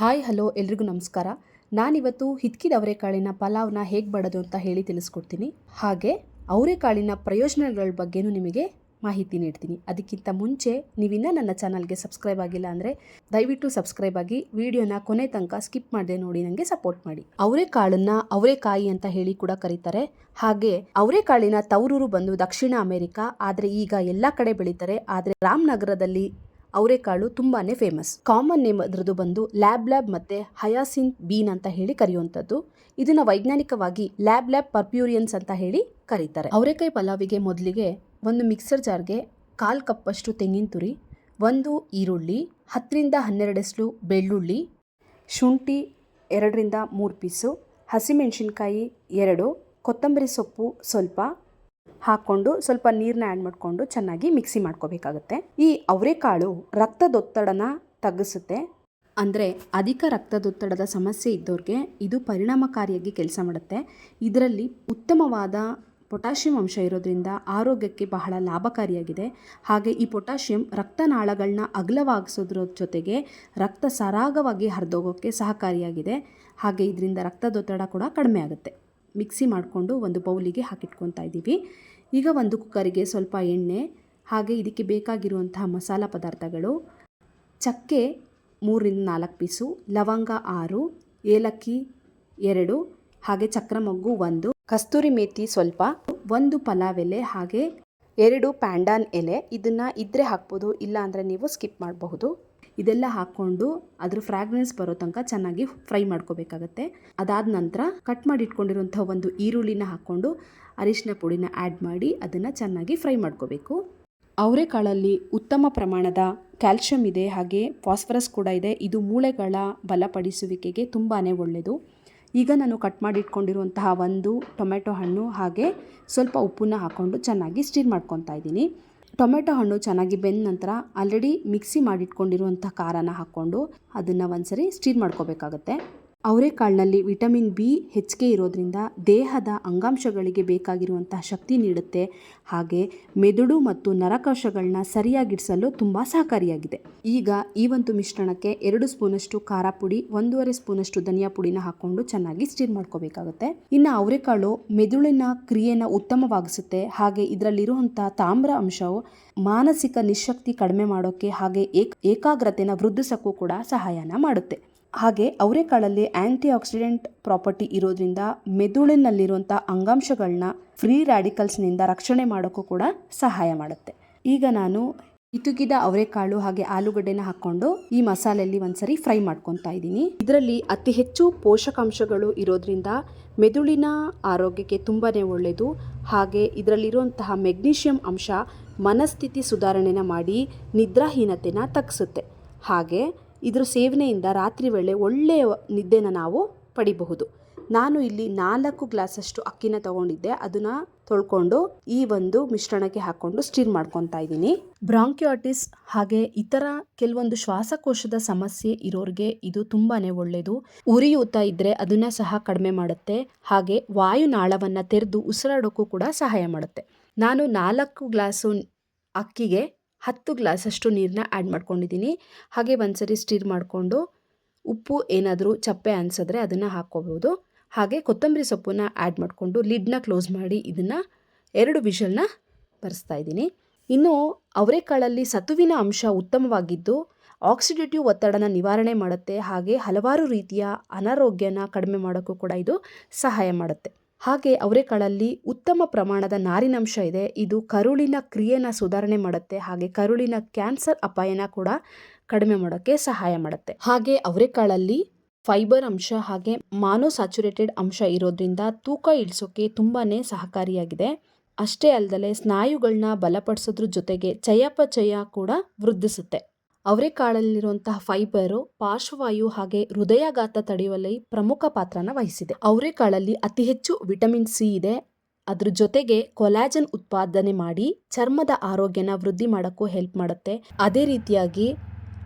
Hi, hello, ಎಲ್ರಿಗೂ ನಮಸ್ಕಾರ. ನಾನಿವತ್ತು ಹಿತ್ಕಿದ ಅವರೆಕಾಳಿನ ಪಲಾವ್ನ ಹೇಗೆ ಮಾಡೋದು ಅಂತ ಹೇಳಿ ತಿಳಿಸ್ಕೊಡ್ತೀನಿ. ಹಾಗೆ ಅವರೆಕಾಳಿನ ಪ್ರಯೋಜನಗಳ ಬಗ್ಗೆನೂ ನಿಮಗೆ ಮಾಹಿತಿ ನೀಡ್ತೀನಿ. ಅದಕ್ಕಿಂತ ಮುಂಚೆ ನೀವಿನ್ನ ನನ್ನ ಚಾನಲ್ಗೆ ಸಬ್ಸ್ಕ್ರೈಬ್ ಆಗಿಲ್ಲ ಅಂದರೆ ದಯವಿಟ್ಟು ಸಬ್ಸ್ಕ್ರೈಬ್ ಆಗಿ ವಿಡಿಯೋನ ಕೊನೆ ತನಕ ಸ್ಕಿಪ್ ಮಾಡದೆ ನೋಡಿ ನನಗೆ ಸಪೋರ್ಟ್ ಮಾಡಿ. ಅವರೆಕಾಳನ್ನು ಅವರೆಕಾಯಿ ಅಂತ ಹೇಳಿ ಕೂಡ ಕರೀತಾರೆ. ಹಾಗೆ ಅವರೆಕಾಳಿನ ತವರೂರು ಬಂದು ದಕ್ಷಿಣ ಅಮೆರಿಕ, ಆದರೆ ಈಗ ಎಲ್ಲ ಕಡೆ ಬೆಳೀತಾರೆ. ಆದರೆ ರಾಮನಗರದಲ್ಲಿ ಅವರೆಕಾಳು ತುಂಬಾನೇ ಫೇಮಸ್ ಕಾಮನ್ ನೇಮ್ ಅದರದ್ದು ಬಂದು ಲ್ಯಾಬ್ ಲ್ಯಾಬ್ ಮತ್ತೆ ಹಯಾಸಿನ್ ಬೀನ್ ಅಂತ ಹೇಳಿ ಕರೆಯುವಂಥದ್ದು. ಇದನ್ನ ವೈಜ್ಞಾನಿಕವಾಗಿ ಲ್ಯಾಬ್ ಲ್ಯಾಬ್ ಪರ್ಪ್ಯೂರಿಯನ್ಸ್ ಅಂತ ಹೇಳಿ ಕರೀತಾರೆ. ಅವರೆಕಾಯಿ ಪಲಾವಿಗೆ ಮೊದಲಿಗೆ ಒಂದು ಮಿಕ್ಸರ್ ಜಾರ್ಗೆ ಕಾಲು ಕಪ್ಪಷ್ಟು ತೆಂಗಿನ ತುರಿ, ಒಂದು ಈರುಳ್ಳಿ, ಹತ್ತರಿಂದ ಹನ್ನೆರಡಷ್ಟು ಬೆಳ್ಳುಳ್ಳಿ, ಶುಂಠಿ ಎರಡರಿಂದ ಮೂರು ಪೀಸು, ಹಸಿಮೆಣಸಿನ್ಕಾಯಿ ಎರಡು, ಕೊತ್ತಂಬರಿ ಸೊಪ್ಪು ಸ್ವಲ್ಪ ಹಾಕ್ಕೊಂಡು ಸ್ವಲ್ಪ ನೀರನ್ನ ಆ್ಯಡ್ ಮಾಡಿಕೊಂಡು ಚೆನ್ನಾಗಿ ಮಿಕ್ಸಿ ಮಾಡ್ಕೋಬೇಕಾಗುತ್ತೆ. ಈ ಅವರೆಕಾಳು ರಕ್ತದೊತ್ತಡನ ತಗ್ಗಿಸುತ್ತೆ. ಅಂದರೆ ಅಧಿಕ ರಕ್ತದೊತ್ತಡದ ಸಮಸ್ಯೆ ಇದ್ದವ್ರಿಗೆ ಇದು ಪರಿಣಾಮಕಾರಿಯಾಗಿ ಕೆಲಸ ಮಾಡುತ್ತೆ. ಇದರಲ್ಲಿ ಉತ್ತಮವಾದ ಪೊಟ್ಯಾಷಿಯಂ ಅಂಶ ಇರೋದ್ರಿಂದ ಆರೋಗ್ಯಕ್ಕೆ ಬಹಳ ಲಾಭಕಾರಿಯಾಗಿದೆ. ಹಾಗೆ ಈ ಪೊಟ್ಯಾಷಿಯಂ ರಕ್ತನಾಳಗಳನ್ನ ಅಗಲವಾಗಿಸೋದ್ರ ಜೊತೆಗೆ ರಕ್ತ ಸರಾಗವಾಗಿ ಹರಿದೋಗೋಕ್ಕೆ ಸಹಕಾರಿಯಾಗಿದೆ. ಹಾಗೆ ಇದರಿಂದ ರಕ್ತದೊತ್ತಡ ಕೂಡ ಕಡಿಮೆ ಆಗುತ್ತೆ. ಮಿಕ್ಸಿ ಮಾಡಿಕೊಂಡು ಒಂದು ಬೌಲಿಗೆ ಹಾಕಿಟ್ಕೊತಾ ಇದ್ದೀವಿ. ಈಗ ಒಂದು ಕುಕ್ಕರಿಗೆ ಸ್ವಲ್ಪ ಎಣ್ಣೆ, ಹಾಗೆ ಇದಕ್ಕೆ ಬೇಕಾಗಿರುವಂತಹ ಮಸಾಲ ಪದಾರ್ಥಗಳು, ಚಕ್ಕೆ ಮೂರರಿಂದ ನಾಲ್ಕು ಪೀಸು, ಲವಂಗ ಆರು, ಏಲಕ್ಕಿ ಎರಡು, ಹಾಗೆ ಚಕ್ರಮೊಗ್ಗು ಒಂದು, ಕಸ್ತೂರಿ ಮೇಥಿ ಸ್ವಲ್ಪ, ಒಂದು ಪಲಾವ್ ಎಲೆ ಹಾಗೆ ಎರಡು ಪ್ಯಾಂಡಾನ್ ಎಲೆ. ಇದನ್ನು ಇದ್ದರೆ ಹಾಕ್ಬೋದು ಇಲ್ಲ ಅಂದರೆ ನೀವು ಸ್ಕಿಪ್ ಮಾಡಬಹುದು. ಇದೆಲ್ಲ ಹಾಕ್ಕೊಂಡು ಅದ್ರ ಫ್ರಾಗ್ರೆನ್ಸ್ ಬರೋ ತನಕ ಚೆನ್ನಾಗಿ ಫ್ರೈ ಮಾಡ್ಕೋಬೇಕಾಗತ್ತೆ. ಅದಾದ ನಂತರ ಕಟ್ ಮಾಡಿ ಇಟ್ಕೊಂಡಿರುವಂಥ ಒಂದು ಈರುಳ್ಳಿನ ಹಾಕ್ಕೊಂಡು ಅರಿಶಿನ ಪುಡಿನ ಆ್ಯಡ್ ಮಾಡಿ ಅದನ್ನು ಚೆನ್ನಾಗಿ ಫ್ರೈ ಮಾಡ್ಕೋಬೇಕು. ಅವರೆಕಾಳಲ್ಲಿ ಉತ್ತಮ ಪ್ರಮಾಣದ ಕ್ಯಾಲ್ಶಿಯಂ ಇದೆ, ಹಾಗೆ ಫಾಸ್ಫರಸ್ ಕೂಡ ಇದೆ. ಇದು ಮೂಳೆಗಳ ಬಲಪಡಿಸುವಿಕೆಗೆ ತುಂಬಾ ಒಳ್ಳೆಯದು. ಈಗ ನಾನು ಕಟ್ ಮಾಡಿ ಇಟ್ಕೊಂಡಿರುವಂತಹ ಒಂದು ಟೊಮೆಟೊ ಹಣ್ಣು ಹಾಗೆ ಸ್ವಲ್ಪ ಉಪ್ಪನ್ನ ಹಾಕ್ಕೊಂಡು ಚೆನ್ನಾಗಿ ಸ್ಟೀರ್ ಮಾಡ್ಕೊತಾ ಇದ್ದೀನಿ. ಟೊಮೆಟೊ ಹಣ್ಣು ಚೆನ್ನಾಗಿ ಬೆಂದ ನಂತರ ಆಲ್ರೆಡಿ ಮಿಕ್ಸಿ ಮಾಡಿಟ್ಕೊಂಡಿರುವಂಥ ಖಾರನ ಹಾಕ್ಕೊಂಡು ಅದನ್ನು ಒಂದ್ಸರಿ ಸ್ಟೀರ್ ಮಾಡ್ಕೋಬೇಕಾಗತ್ತೆ. ಅವರೆಕಾಳಿನಲ್ಲಿ ವಿಟಮಿನ್ ಬಿ ಹೆಚ್ಚಿಗೆ ಇರೋದ್ರಿಂದ ದೇಹದ ಅಂಗಾಂಶಗಳಿಗೆ ಬೇಕಾಗಿರುವಂತಹ ಶಕ್ತಿ ನೀಡುತ್ತೆ. ಹಾಗೆ ಮೆದುಳು ಮತ್ತು ನರಕೋಶಗಳನ್ನ ಸರಿಯಾಗಿಡಿಸಲು ತುಂಬ ಸಹಕಾರಿಯಾಗಿದೆ. ಈಗ ಈ ಒಂದು ಮಿಶ್ರಣಕ್ಕೆ ಎರಡು ಸ್ಪೂನಷ್ಟು ಖಾರ ಪುಡಿ, ಒಂದೂವರೆ ಸ್ಪೂನಷ್ಟು ಧನಿಯಾ ಪುಡಿನ ಹಾಕ್ಕೊಂಡು ಚೆನ್ನಾಗಿ ಸ್ಟೀರ್ ಮಾಡ್ಕೋಬೇಕಾಗುತ್ತೆ. ಇನ್ನು ಅವರೆಕಾಳು ಮೆದುಳಿನ ಕ್ರಿಯೆನ ಉತ್ತಮವಾಗಿಸುತ್ತೆ. ಹಾಗೆ ಇದರಲ್ಲಿರುವಂಥ ತಾಮ್ರ ಅಂಶವು ಮಾನಸಿಕ ನಿಶಕ್ತಿ ಕಡಿಮೆ ಮಾಡೋಕ್ಕೆ ಹಾಗೆ ಏಕ್ ಏಕಾಗ್ರತೆನ ವೃದ್ಧಿಸೋಕ್ಕೂ ಕೂಡ ಸಹಾಯನ ಮಾಡುತ್ತೆ. ಹಾಗೆ ಅವರೆಕಾಳಲ್ಲಿ ಆ್ಯಂಟಿ ಆಕ್ಸಿಡೆಂಟ್ ಪ್ರಾಪರ್ಟಿ ಇರೋದ್ರಿಂದ ಮೆದುಳಿನಲ್ಲಿರುವಂಥ ಅಂಗಾಂಶಗಳನ್ನ ಫ್ರೀ ರ್ಯಾಡಿಕಲ್ಸ್ನಿಂದ ರಕ್ಷಣೆ ಮಾಡೋಕ್ಕೂ ಕೂಡ ಸಹಾಯ ಮಾಡುತ್ತೆ. ಈಗ ನಾನು ಇಟುಕಿದ ಅವರೆಕಾಳು ಹಾಗೆ ಆಲೂಗಡ್ಡೆನ ಹಾಕ್ಕೊಂಡು ಈ ಮಸಾಲೆಯಲ್ಲಿ ಒಂದ್ಸರಿ ಫ್ರೈ ಮಾಡ್ಕೊತಾ ಇದ್ದೀನಿ. ಇದರಲ್ಲಿ ಅತಿ ಹೆಚ್ಚು ಪೋಷಕಾಂಶಗಳು ಇರೋದ್ರಿಂದ ಮೆದುಳಿನ ಆರೋಗ್ಯಕ್ಕೆ ತುಂಬಾ ಒಳ್ಳೆಯದು ಹಾಗೆ ಇದರಲ್ಲಿರುವಂತಹ ಮೆಗ್ನೀಷಿಯಂ ಅಂಶ ಮನಸ್ಥಿತಿ ಸುಧಾರಣೆನ ಮಾಡಿ ನಿದ್ರಾಹೀನತೆನ ತಗ್ಗಿಸುತ್ತೆ ಹಾಗೆ ಇದರ ಸೇವನೆಯಿಂದ ರಾತ್ರಿ ವೇಳೆ ಒಳ್ಳೆಯ ನಿದ್ದೆನ ನಾವು ಪಡಿಬಹುದು. ನಾನು ಇಲ್ಲಿ ನಾಲ್ಕು ಗ್ಲಾಸಷ್ಟು ಅಕ್ಕಿನ ತಗೊಂಡಿದ್ದೆ. ಅದನ್ನ ತೊಳ್ಕೊಂಡು ಈ ಒಂದು ಮಿಶ್ರಣಕ್ಕೆ ಹಾಕೊಂಡು ಸ್ಟೀರ್ ಮಾಡ್ಕೊತಾ ಇದ್ದೀನಿ. ಬ್ರಾಂಕ್ಯಾಟಿಸ್ ಹಾಗೆ ಇತರ ಕೆಲವೊಂದು ಶ್ವಾಸಕೋಶದ ಸಮಸ್ಯೆ ಇರೋರಿಗೆ ಇದು ತುಂಬಾನೇ ಒಳ್ಳೆಯದು ಉರಿಯೂತ ಇದ್ದರೆ ಅದನ್ನ ಸಹ ಕಡಿಮೆ ಮಾಡುತ್ತೆ. ಹಾಗೆ ವಾಯುನಾಳವನ್ನು ತೆರೆದು ಉಸಿರಾಡೋಕ್ಕೂ ಕೂಡ ಸಹಾಯ ಮಾಡುತ್ತೆ. ನಾನು ನಾಲ್ಕು ಗ್ಲಾಸು ಅಕ್ಕಿಗೆ ಹತ್ತು ಗ್ಲಾಸಷ್ಟು ನೀರನ್ನ ಆ್ಯಡ್ ಮಾಡ್ಕೊಂಡಿದ್ದೀನಿ ಹಾಗೆ ಒಂದ್ಸರಿ ಸ್ಟಿರ್ ಮಾಡಿಕೊಂಡು ಉಪ್ಪು ಏನಾದರೂ ಚಪ್ಪೆ ಅನಿಸಿದ್ರೆ ಅದನ್ನು ಹಾಕ್ಕೋಬೋದು. ಹಾಗೆ ಕೊತ್ತಂಬರಿ ಸೊಪ್ಪನ್ನ ಆ್ಯಡ್ ಮಾಡಿಕೊಂಡು ಲಿಡ್ನ ಕ್ಲೋಸ್ ಮಾಡಿ ಇದನ್ನು ಎರಡು ವಿಷಲ್ನ ಬರೆಸ್ತಾ ಇದ್ದೀನಿ. ಇನ್ನು ಅವರೆಕಾಳಲ್ಲಿ ಸತುವಿನ ಅಂಶ ಉತ್ತಮವಾಗಿದ್ದು ಆಕ್ಸಿಡೇಟಿವ್ ಒತ್ತಡನ ನಿವಾರಣೆ ಮಾಡುತ್ತೆ. ಹಾಗೆ ಹಲವಾರು ರೀತಿಯ ಅನಾರೋಗ್ಯನ ಕಡಿಮೆ ಮಾಡೋಕ್ಕೂ ಕೂಡ ಇದು ಸಹಾಯ ಮಾಡುತ್ತೆ. ಹಾಗೆ ಅವರೆಕಾಳಲ್ಲಿ ಉತ್ತಮ ಪ್ರಮಾಣದ ನಾರಿನಂಶ ಇದೆ. ಇದು ಕರುಳಿನ ಕ್ರಿಯೆನ ಸುಧಾರಣೆ ಮಾಡುತ್ತೆ. ಹಾಗೆ ಕರುಳಿನ ಕ್ಯಾನ್ಸರ್ ಅಪಾಯನ ಕೂಡ ಕಡಿಮೆ ಮಾಡೋಕ್ಕೆ ಸಹಾಯ ಮಾಡುತ್ತೆ. ಹಾಗೆ ಅವರೆಕಾಳಲ್ಲಿ ಫೈಬರ್ ಅಂಶ ಹಾಗೆ ಮಾನೋಸ್ಯಾಚುರೇಟೆಡ್ ಅಂಶ ಇರೋದ್ರಿಂದ ತೂಕ ಇಳಿಸೋಕೆ ತುಂಬಾ ಸಹಕಾರಿಯಾಗಿದೆ. ಅಷ್ಟೇ ಅಲ್ಲದೆ ಸ್ನಾಯುಗಳನ್ನ ಬಲಪಡಿಸೋದ್ರ ಜೊತೆಗೆ ಚಯಾಪಚಯ ಕೂಡ ವೃದ್ಧಿಸುತ್ತೆ. ಅವರೆಕಾಳಲ್ಲಿರುವಂತಹ ಫೈಬರ್, ಪಾರ್ಶ್ವವಾಯು ಹಾಗೆ ಹೃದಯಾಘಾತ ತಡೆಯುವಲ್ಲಿ ಪ್ರಮುಖ ಪಾತ್ರನ ವಹಿಸಿದೆ. ಅವರೆಕಾಳಲ್ಲಿ ಅತಿ ಹೆಚ್ಚು ವಿಟಮಿನ್ ಸಿ ಇದೆ. ಅದ್ರ ಜೊತೆಗೆ ಕೊಲಾಜನ್ ಉತ್ಪಾದನೆ ಮಾಡಿ ಚರ್ಮದ ಆರೋಗ್ಯನ ವೃದ್ಧಿ ಮಾಡೋಕ್ಕೂ ಹೆಲ್ಪ್ ಮಾಡುತ್ತೆ. ಅದೇ ರೀತಿಯಾಗಿ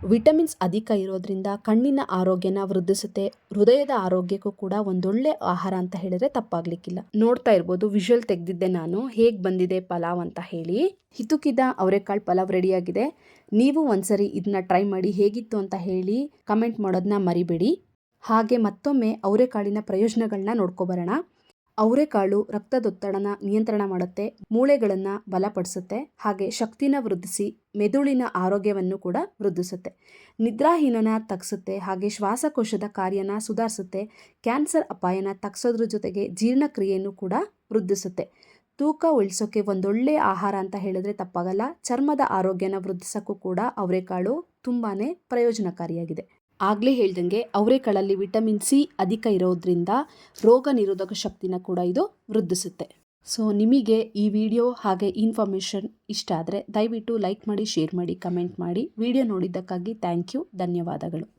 ವಿಟಮಿನ್ಸ್ ಅಧಿಕ ಇರೋದ್ರಿಂದ ಕಣ್ಣಿನ ಆರೋಗ್ಯನ ವೃದ್ಧಿಸುತ್ತೆ, ಹೃದಯದ ಆರೋಗ್ಯಕ್ಕೂ ಕೂಡ ಒಂದೊಳ್ಳೆ ಆಹಾರ ಅಂತ ಹೇಳಿದ್ರೆ ತಪ್ಪಾಗ್ಲಿಕ್ಕಿಲ್ಲ. ನೋಡ್ತಾ ಇರ್ಬೋದು ವಿಜುವಲ್ ತೆಗೆದಿದ್ದೆ ನಾನು, ಹೇಗೆ ಬಂದಿದೆ ಪಲಾವ್ ಅಂತ ಹೇಳಿ. ಹಿತುಕಿದ ಅವರೆಕಾಳು ಪಲಾವ್ ರೆಡಿಯಾಗಿದೆ. ನೀವು ಒಂದ್ಸರಿ ಇದನ್ನ ಟ್ರೈ ಮಾಡಿ ಹೇಗಿತ್ತು ಅಂತ ಹೇಳಿ ಕಮೆಂಟ್ ಮಾಡೋದನ್ನ ಮರಿಬೇಡಿ. ಹಾಗೆ ಮತ್ತೊಮ್ಮೆ ಅವರೆಕಾಳಿನ ಪ್ರಯೋಜನಗಳನ್ನ ನೋಡ್ಕೊಬರೋಣ ಅವರೆಕಾಳು ರಕ್ತದೊತ್ತಡನ ನಿಯಂತ್ರಣ ಮಾಡುತ್ತೆ, ಮೂಳೆಗಳನ್ನು ಬಲಪಡಿಸುತ್ತೆ, ಹಾಗೆ ಶಕ್ತಿನ ವೃದ್ಧಿಸಿ ಮೆದುಳಿನ ಆರೋಗ್ಯವನ್ನು ಕೂಡ ವೃದ್ಧಿಸುತ್ತೆ. ನಿದ್ರಾಹೀನನ ತಗ್ಸುತ್ತೆ, ಹಾಗೆ ಶ್ವಾಸಕೋಶದ ಕಾರ್ಯನ ಸುಧಾರಿಸುತ್ತೆ, ಕ್ಯಾನ್ಸರ್ ಅಪಾಯನ ತಗ್ಸೋದ್ರ ಜೊತೆಗೆ ಜೀರ್ಣಕ್ರಿಯೆಯನ್ನು ಕೂಡ ವೃದ್ಧಿಸುತ್ತೆ. ತೂಕ ಉಳಿಸೋಕೆ ಒಂದೊಳ್ಳೆ ಆಹಾರ ಅಂತ ಹೇಳಿದ್ರೆ ತಪ್ಪಾಗಲ್ಲ, ಚರ್ಮದ ಆರೋಗ್ಯನ ವೃದ್ಧಿಸೋಕ್ಕೂ ಕೂಡ ಅವರೆಕಾಳು ತುಂಬಾ ಪ್ರಯೋಜನಕಾರಿಯಾಗಿದೆ. ಆಗಲೇ ಹೇಳ್ದಂಗೆ ಅವರೆಕಾಳಲ್ಲಿ ವಿಟಮಿನ್ ಸಿ ಅಧಿಕ ಇರೋದ್ರಿಂದ ರೋಗ ನಿರೋಧಕ ಶಕ್ತಿನ ಕೂಡ ಇದು ವೃದ್ಧಿಸುತ್ತೆ. ಸೊ, ನಿಮಗೆ ಈ ವಿಡಿಯೋ ಹಾಗೆ ಇನ್ಫಾರ್ಮೇಷನ್ ಇಷ್ಟ ಆದರೆ ದಯವಿಟ್ಟು ಲೈಕ್ ಮಾಡಿ, ಶೇರ್ ಮಾಡಿ, ಕಮೆಂಟ್ ಮಾಡಿ. ವಿಡಿಯೋ ನೋಡಿದ್ದಕ್ಕಾಗಿ ಥ್ಯಾಂಕ್ ಯು, ಧನ್ಯವಾದಗಳು.